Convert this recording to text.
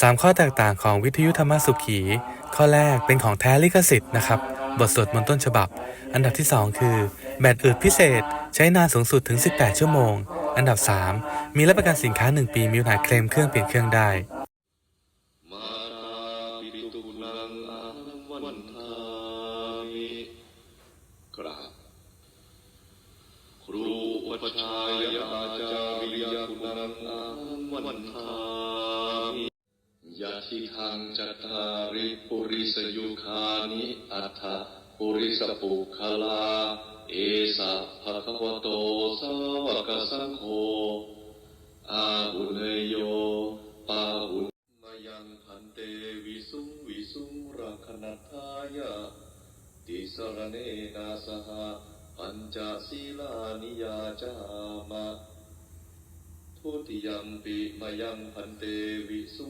3 ข้อแตกต่างของวิทยุธรรมสุขี ข้อแรกเป็นของแท้ลิขสิทธิ์นะครับ บทสวดมนต์ต้นฉบับ อันดับที่ 2 คือ แบตอึดพิเศษ ใช้นานสูงสุดถึง 18 ชั่วโมง อันดับ 3 มีรับประกันสินค้า 1 ปีมีปัญหาเคลมเครื่องเปลี่ยนเครื่องได้ครูอุปชายอาจาริยคุณังอาวันทา จัตตาริปุริสยุคานิอัฏฐปุริสปุคลา เอสะภะคะวะโตสาวกสังโฆอาหุเนยโยปาหุมายังพันเตวิสุงวิสุงรักขณทายะติสรเนนาสหปัญจศีลานิยาจามะทุติยมปิมายังพันเตวิสุง